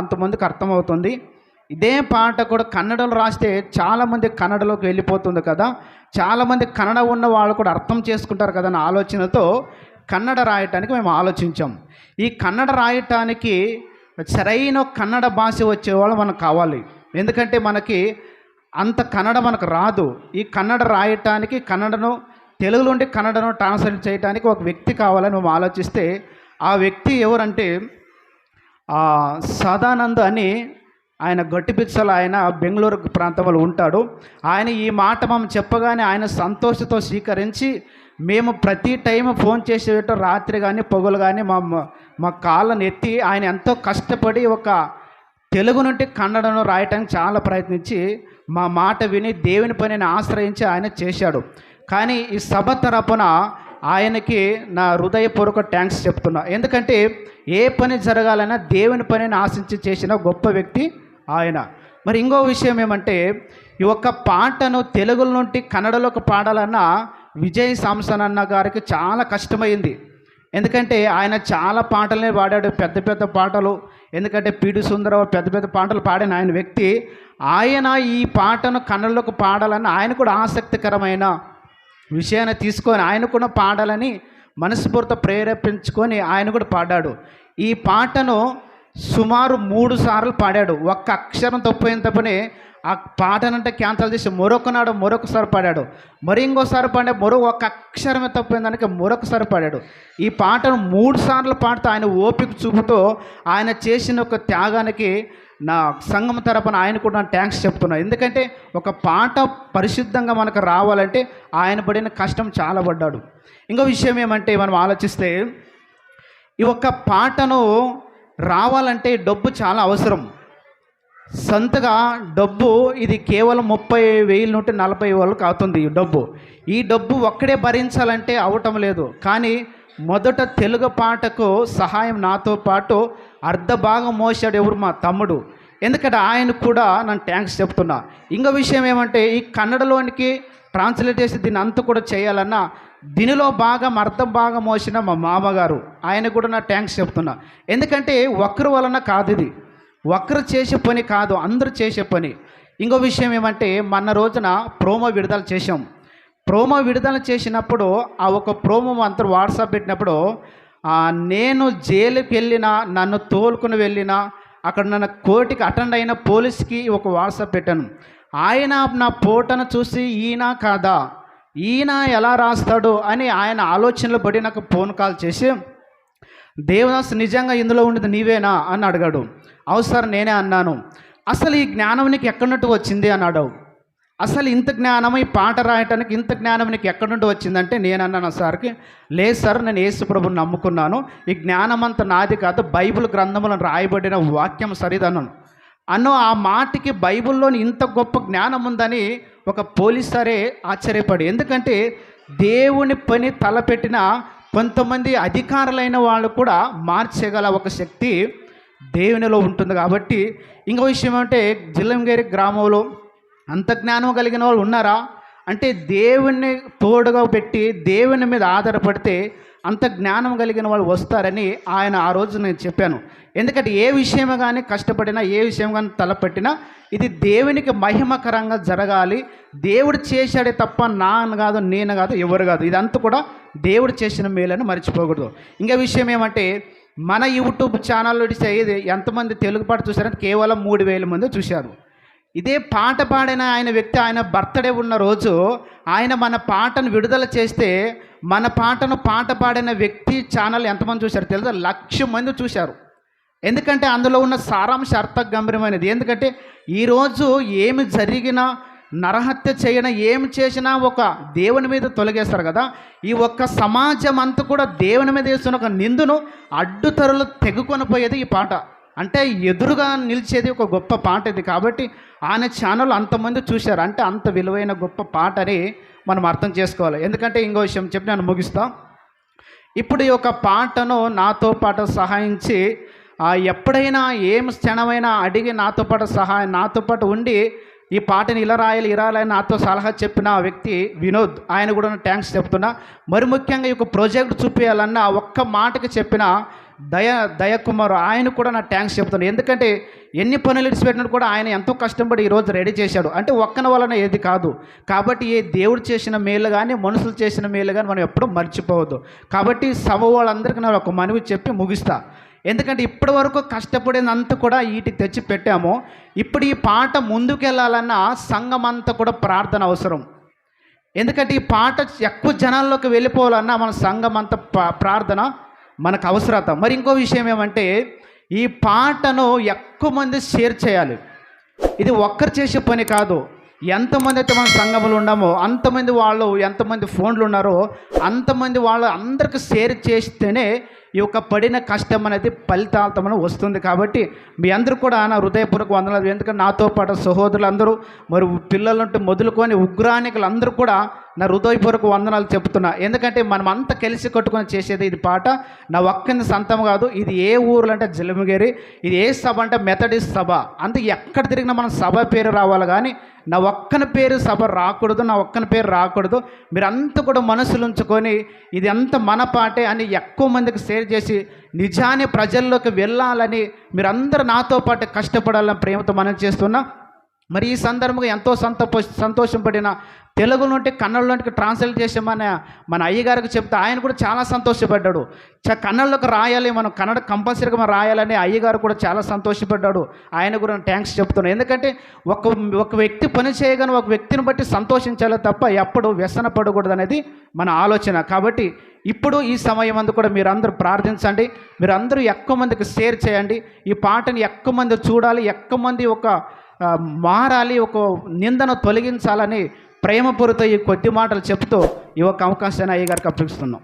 అంతమందికి అర్థమవుతుంది. ఇదే పాట కూడా కన్నడలో రాస్తే చాలామంది కన్నడలోకి వెళ్ళిపోతుంది కదా. చాలామంది కన్నడ ఉన్న వాళ్ళు కూడా అర్థం చేసుకుంటారు కదా అన్న ఆలోచనతో కన్నడ రాయటానికి మేము ఆలోచించాం. ఈ కన్నడ రాయటానికి సరైన కన్నడ భాష వచ్చేవాళ్ళు మనకు కావాలి. ఎందుకంటే మనకి అంత కన్నడ మనకు రాదు. ఈ కన్నడ రాయటానికి కన్నడను తెలుగు నుండి కన్నడను ట్రాన్స్లేట్ చేయడానికి ఒక వ్యక్తి కావాలని మేము ఆలోచిస్తే ఆ వ్యక్తి ఎవరంటే సదానంద్ అని ఆయన గట్టిపిచ్చలు ఆయన బెంగళూరు ప్రాంతంలో ఉంటాడు. ఆయన ఈ మాట మనం చెప్పగానే ఆయన సంతోషంతో స్వీకరించి మేము ప్రతి టైం ఫోన్ చేసేట రాత్రి కానీ పొగలు కానీ మా మా కాళ్ళను ఎత్తి ఆయన ఎంతో కష్టపడి ఒక తెలుగు నుండి కన్నడను రాయటానికి చాలా ప్రయత్నించి మా మాట విని దేవుని పనిని ఆశ్రయించి ఆయన చేశాడు. కానీ ఈ సభ తరపున ఆయనకి నా హృదయపూర్వక ట్యాంక్స్ చెప్తున్నా. ఎందుకంటే ఏ పని జరగాలన్నా దేవుని పనిని ఆశించి చేసిన గొప్ప వ్యక్తి ఆయన. మరి ఇంకో విషయం ఏమంటే ఈ ఒక్క పాటను తెలుగు నుండి కన్నడలోకి పాడాలన్నా విజయ్ సాంసన్ అన్న గారికి చాలా కష్టమైంది. ఎందుకంటే ఆయన చాలా పాటలనే పాడాడు పెద్ద పెద్ద పాటలు. ఎందుకంటే పీడి సుందరరావు పెద్ద పెద్ద పాటలు పాడిన ఆయన వ్యక్తి. ఆయన ఈ పాటను కన్నడలోకి పాడాలని ఆయన కూడా ఆసక్తికరమైన విషయాన్ని తీసుకొని ఆయన కూడా పాడాలని మనస్ఫూర్త ప్రేరేపించుకొని ఆయన కూడా పాడాడు. ఈ పాటను సుమారు మూడు సార్లు పాడాడు. ఒక్క అక్షరం తప్పైన తప్పని ఆ పాటనంటే క్యాన్సల్ చేసి మరొక నాడు మరొకసారి పాడాడు. మరి ఇంకోసారి పాడే మరో ఒక అక్షరమే తప్పైన దానికి మరొకసారి పాడాడు. ఈ పాటను మూడు సార్లు పాడుతూ ఆయన ఓపిక చూపుతో ఆయన చేసిన ఒక త్యాగానికి నా సంఘం తరపున ఆయన కూడా నా ట్యాంక్స్ చెప్తున్నాను ఎందుకంటే ఒక పాట పరిశుద్ధంగా మనకు రావాలంటే ఆయన పడిన కష్టం చాలా పడ్డాడు. ఇంకో విషయం ఏమంటే మనం ఆలోచిస్తే ఈ ఒక్క పాటను రావాలంటే డబ్బు చాలా అవసరం. సొంతగా డబ్బు ఇది కేవలం ముప్పై వేల నుండి నలభై వేలకు అవుతుంది ఈ డబ్బు. ఈ డబ్బు ఒక్కడే భరించాలంటే అవటం లేదు. కానీ మొదట తెలుగు పాటకు సహాయం నాతో పాటు అర్ధ భాగం మోసాడు ఎవరు మా తమ్ముడు. ఎందుకంటే ఆయన కూడా నన్ను ట్యాంక్స్ చెప్తున్నా. ఇంకో విషయం ఏమంటే ఈ కన్నడలోనికి ట్రాన్స్లేట్ చేసి దీన్ని అంతా కూడా చేయాలన్నా దీనిలో భాగం అర్థం భాగం మోసిన మా మామగారు. ఆయన కూడా నా ట్యాంక్స్ చెప్తున్నా. ఎందుకంటే ఒక్కరి వలన కాదు ఇది. ఒక్కరు చేసే పని కాదు అందరూ చేసే పని. ఇంకో విషయం ఏమంటే మొన్న రోజున ప్రోమో విడుదల చేసాం ప్రోమో విడుదల చేసినప్పుడు ఆ ఒక ప్రోమో అందరూ వాట్సాప్ పెట్టినప్పుడు నేను జైలుకి వెళ్ళినా నన్ను తోలుకుని వెళ్ళినా అక్కడ నన్ను కోర్టుకి అటెండ్ అయిన పోలీస్కి ఒక వాట్సాప్ పెట్టాను. ఆయన నా పోటను చూసి ఈయన కాదా? ఈయన ఎలా రాస్తాడు? అని ఆయన ఆలోచనలు పడి నాకు ఫోన్ కాల్ చేసి దేవదాస్ నిజంగా ఇందులో ఉండేది నీవేనా? అని అడిగాడు. అవు సార్ నేనే అన్నాను. అసలు ఈ జ్ఞానం నీకు ఎక్కడి నుండి వచ్చింది? అన్నాడు. అసలు ఇంత జ్ఞానం ఈ పాట రాయటానికి ఇంత జ్ఞానం నీకు ఎక్కడి నుండి వచ్చిందంటే నేను అన్నాను సార్కి లేదు సార్ నేను యేసుప్రభుని నమ్ముకున్నాను. ఈ జ్ఞానం అంతా నాది కాదు. బైబిల్ గ్రంథంలో రాయబడిన వాక్యం సరిదన్నాను అన్నో ఆ మాటకి బైబిల్లోని ఇంత గొప్ప జ్ఞానం ఉందని ఒక పోలీస్ ఆశ్చర్యపడు ఆశ్చర్యపడి ఎందుకంటే దేవుని పని తలపెట్టిన కొంతమంది అధికారులైన వాళ్ళు కూడా మార్చగల ఒక శక్తి దేవునిలో ఉంటుంది కాబట్టి ఇంకో విషయం అంటే జిల్లంగేరి గ్రామంలో అంత జ్ఞానం కలిగిన వాళ్ళు ఉన్నారా? అంటే దేవుణ్ణి తోడుగా పెట్టి దేవుని మీద ఆధారపడితే అంత జ్ఞానం కలిగిన వాళ్ళు వస్తారని ఆయన ఆ రోజు నేను చెప్పాను. ఎందుకంటే ఏ విషయం కానీ కష్టపడినా ఏ విషయం కానీ తలపెట్టినా ఇది దేవునికి మహిమకరంగా జరగాలి. దేవుడు చేశాడే తప్ప నాన్న కాదు నేను కాదు ఎవరు కాదు. ఇదంతా కూడా దేవుడు చేసిన మేలని మర్చిపోకూడదు. ఇంకా విషయం ఏమంటే మన యూట్యూబ్ ఛానల్లో ఇది ఎంతమంది తెలుగు పాట చూశారంటే కేవలం మూడు వేల మంది చూశారు. ఇదే పాట పాడిన ఆయన వ్యక్తి ఆయన బర్త్డే ఉన్న రోజు ఆయన మన పాటను విడుదల చేస్తే మన పాటను పాట పాడిన వ్యక్తి ఛానల్ ఎంతమంది చూశారు తెలుసా? లక్ష మంది చూశారు. ఎందుకంటే అందులో ఉన్న సారాంశ అర్థ గంభీరమైనది ఎందుకంటే ఈరోజు ఏమి జరిగినా నరహత్య చేయన ఏమి చేసినా ఒక దేవుని మీద తొలగేస్తారు కదా. ఈ ఒక్క సమాజం అంతా కూడా దేవుని మీద వేస్తున్న ఒక నిందును అడ్డుతరులు తెగుకొని పోయేది ఈ పాట. అంటే ఎదురుగా నిలిచేది ఒక గొప్ప పాట ఇది కాబట్టి ఆయన ఛానల్ అంతమంది చూశారు. అంటే అంత విలువైన గొప్ప పాట అని మనం అర్థం చేసుకోవాలి. ఎందుకంటే ఇంకో విషయం చెప్పి నేను ముగిస్తా. ఇప్పుడు ఈ యొక్క పాటను నాతో పాటు సహాయించి ఎప్పుడైనా ఏం క్షణమైనా అడిగి నాతో పాటు సహాయం నాతో పాటు ఉండి ఈ పాటని ఇలా రాయాలి ఇలా రాయాలి నాతో సలహా చెప్పిన ఆ వ్యక్తి వినోద్ ఆయన కూడా ట్యాంక్స్ చెప్తున్నా. మరి ముఖ్యంగా ఈ యొక్క ప్రాజెక్ట్ చూపించాలన్న ఒక్క మాటకి చెప్పిన దయ దయకుమార్ ఆయన కూడా నా ట్యాంక్స్ చెప్తున్నాను ఎందుకంటే ఎన్ని పనులు ఇడిచిపెట్టినట్టు కూడా ఆయన ఎంతో కష్టపడి ఈరోజు రెడీ చేశాడు. అంటే ఒక్కన వలన ఏది కాదు. కాబట్టి ఏ దేవుడు చేసిన మేలు కానీ మనుషులు చేసిన మేలు కానీ మనం ఎప్పుడూ మర్చిపోవద్దు. కాబట్టి సభ వాళ్ళందరికీ నేను ఒక మనవి చెప్పి ముగిస్తా. ఎందుకంటే ఇప్పటి వరకు కష్టపడినంత కూడా వీటికి తెచ్చి పెట్టాము. ఇప్పుడు ఈ పాట ముందుకెళ్ళాలన్న సంఘం అంతా కూడా ప్రార్థన అవసరం. ఎందుకంటే ఈ పాట ఎక్కువ జనాల్లోకి వెళ్ళిపోవాలన్నా మన సంఘం అంత ప్రార్థన మనకు అవసరత మరి ఇంకో విషయం ఏమంటే ఈ పాటను ఎక్కువ మంది షేర్ చేయాలి. ఇది ఒక్కరు చేసే పని కాదు. ఎంతమంది అయితే మన సంఘములు ఉన్నామో అంతమంది వాళ్ళు ఎంతమంది ఫోన్లు ఉన్నారో అంతమంది వాళ్ళు అందరికి షేర్ చేస్తేనే ఈ యొక్క పడిన కష్టం అనేది ఫలితాలతో వస్తుంది కాబట్టి మీ అందరూ కూడా నా హృదయపూర్వక వందనాలు. ఎందుకంటే నాతో పాటు సహోదరులందరూ మరి పిల్లలంటే మొదలుకొని ఉగ్రానికులు అందరూ కూడా నా హృదయపూర్వక వందనాలు చెప్తున్నా. ఎందుకంటే మనం అంత కలిసి కట్టుకొని చేసేది ఇది పాట. నా ఒక్కని సంతం కాదు ఇది ఏ ఊర్లు అంటే జిలమగిరి ఇది ఏ సభ అంటే మెథడిస్ట్ సభ. అందుకే ఎక్కడ తిరిగినా మనం సభ పేరు రావాలి కానీ నా ఒక్కని పేరు సభ రాకూడదు నా ఒక్కని పేరు రాకూడదు. మీరంతా కూడా మనసులు ఉంచుకొని ఇది అంత మన పాటే అని ఎక్కువ మందికి షేర్ చేసి నిజాన్ని ప్రజల్లోకి వెళ్ళాలని మీరందరూ నాతో పాటు కష్టపడాలని ప్రేమతో మనం చేస్తున్నా. మరి ఈ సందర్భంగా ఎంతో సంతోష సంతోషం పడిన తెలుగు నుండి కన్నడలోకి ట్రాన్స్లేట్ చేసే మన మన అయ్యగారికి చెప్తే ఆయన కూడా చాలా సంతోషపడ్డాడు. చ కన్నడలోకి రాయాలి మనం కన్నడ కంపల్సరీగా మనం రాయాలని అయ్యగారు కూడా చాలా సంతోషపడ్డాడు. ఆయన కూడా థ్యాంక్స్ చెప్తున్నాను ఎందుకంటే ఒక ఒక వ్యక్తి పని చేయగానే ఒక వ్యక్తిని బట్టి సంతోషించాలి తప్ప ఎప్పుడు వ్యసన పడకూడదు అనేది మన ఆలోచన. కాబట్టి ఇప్పుడు ఈ సమయం అందు కూడా మీరందరూ ప్రార్థించండి. మీరందరూ ఎక్కువ మందికి షేర్ చేయండి. ఈ పాటని ఎక్కువ మంది చూడాలి. ఎక్కువ మంది ఒక మారాలి. ఒక నిందను తొలగించాలని ప్రేమపూరిత ఈ కొద్ది మాటలు చెప్తూ ఈ ఒక అవకాశాన్ని అయ్యగారికి అప్పగిస్తున్నాం.